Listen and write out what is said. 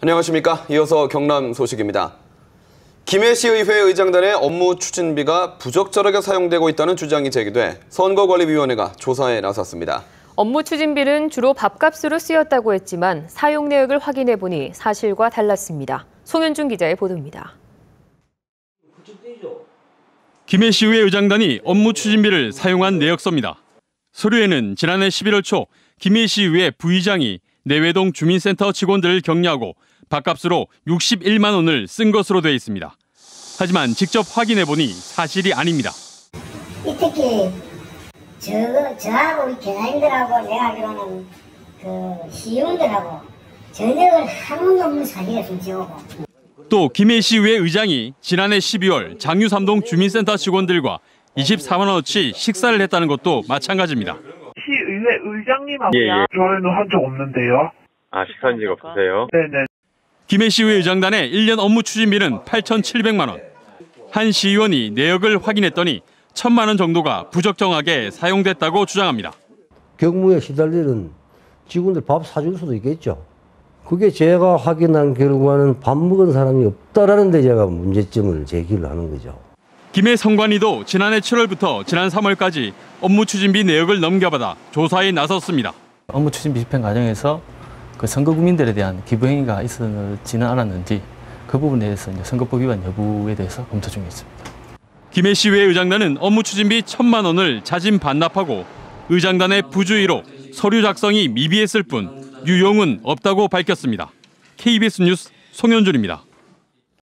안녕하십니까. 이어서 경남 소식입니다. 김해시의회 의장단의 업무 추진비가 부적절하게 사용되고 있다는 주장이 제기돼 선거관리위원회가 조사에 나섰습니다. 업무 추진비는 주로 밥값으로 쓰였다고 했지만 사용 내역을 확인해 보니 사실과 달랐습니다. 송현준 기자의 보도입니다. 김해시의회 의장단이 업무 추진비를 사용한 내역서입니다. 서류에는 지난해 11월 초 김해시의회 부의장이 내외동 주민센터 직원들을 격려하고 밥값으로 61만 원을 쓴 것으로 되어 있습니다. 하지만 직접 확인해 보니 사실이 아닙니다. 이 특히 저, 저하고 우리 계장님들하고 내가 알기로는 그 시의원들하고 전역을 한 번도 없는 사진을 좀 지우고 또 김해시의회 의장이 지난해 12월 장유삼동 주민센터 직원들과 24만 원어치 식사를 했다는 것도 마찬가지입니다. 시의회 의장님하고요. 예, 예. 저희는 한 적 없는데요. 아, 식사한 적 없으세요? 네네. 김해 시의회 의장단의 1년 업무 추진비는 8,700만 원. 한 시의원이 내역을 확인했더니 1천만 원 정도가 부적정하게 사용됐다고 주장합니다. 경무에 시달리는 직원들 밥 사줄 수도 있겠죠. 그게 제가 확인한 결과는 밥 먹은 사람이 없다라는 데 제가 문제점을 제기를 하는 거죠. 김해 성관이도 지난해 7월부터 지난 3월까지 업무 추진비 내역을 넘겨받아 조사에 나섰습니다. 업무 추진비 집행 과정에서 그 선거 국민들에 대한 기부 행위가 있었지는 않았는지 그 부분에 대해서 이제 선거법 위반 여부에 대해서 검토 중에 있습니다. 김해시의회 의장단은 업무 추진비 1천만 원을 자진 반납하고 의장단의 부주의로 서류 작성이 미비했을 뿐 유용은 없다고 밝혔습니다. KBS 뉴스 송현준입니다.